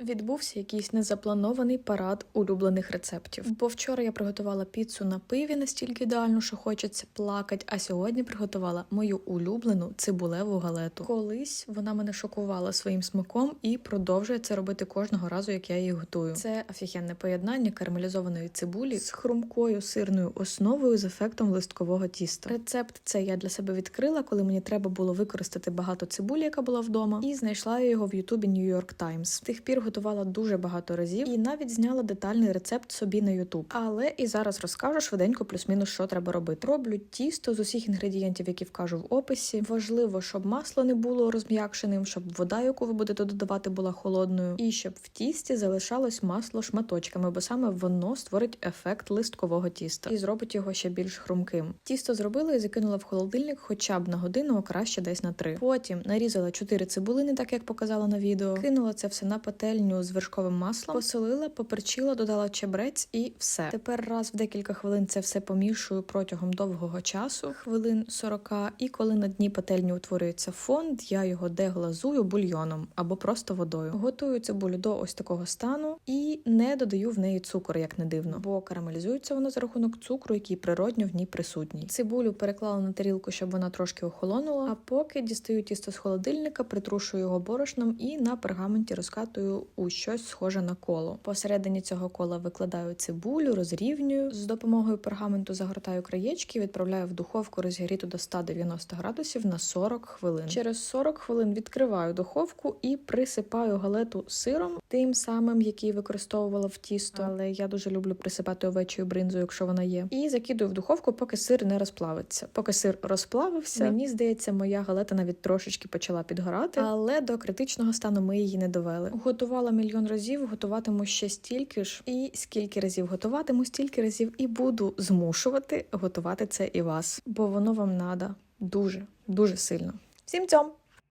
відбувся якийсь незапланований парад улюблених рецептів. Бо вчора я приготувала піцу на пиві настільки ідеально, що хочеться плакати. А сьогодні приготувала мою улюблену цибулеву галету. Колись вона мене шокувала своїм смаком і продовжує це робити кожного разу, як я її готую. Це офігенне поєднання карамелізованої цибулі з хрумкою сирною основою з ефектом листкового тіста. Рецепт це я для себе відкрила, коли мені треба було використати багато цибулі, яка була вдома, і знайшла я його в Ютубі New York Times. З тих пір готувала дуже багато разів і навіть зняла детальний рецепт собі на Ютуб. Але і зараз розкажу швиденько, плюс-мінус, що треба робити. Роблю тісто з усіх інгредієнтів, які вкажу в описі. Важливо, щоб масло не було розм'якшеним, щоб вода, яку ви будете додавати, була холодною, і щоб в тісті залишалось масло шматочками, бо саме воно створить ефект листкового тіста і зробить його ще більш хрумким. Тісто зробила і закинула в холодильник хоча б на годину, а краще десь на три. Потім нарізала 4 цибулини, так як показала на відео. Кинула це все на пательню з вершковим маслом, посолила, поперчила, додала чебрець і все. Тепер раз в декілька хвилин це все помішую протягом довгого часу, хвилин 40, і коли на дні пательні утворюється фонд, я його деглазую бульйоном або просто водою. Готую цибулю до ось такого стану і не додаю в неї цукор, як не дивно, бо карамелізується вона за рахунок цукру, який природньо в ній присутній. Цибулю переклала на тарілку, щоб вона трошки охолонула. А поки дістаю тісто з холодильника, притрушую його борошном і на пергаменті розкатую у щось схоже на коло. Посередині цього кола викладаю цибулю, розрівнюю з допомогою пергаменту загортаю краєчки, відправляю в духовку розігріту до 190 градусів на 40 хвилин. Через 40 хвилин відкриваю духовку і присипаю галету сиром, тим самим, який використовувала в тісто. Але я дуже люблю присипати овечою бринзою, якщо вона є. І закидую в духовку, поки сир не розплавиться. Поки сир розплавився, мені здається, моя галета навіть трошечки почала підгорати, але до критичного стану ми її не довели. Готувала мільйон разів, готуватиму ще стільки ж, і скільки разів готуватиму, стільки разів і буду змушувати готувати це і вас, бо воно вам надо дуже, дуже сильно. Всім цьом!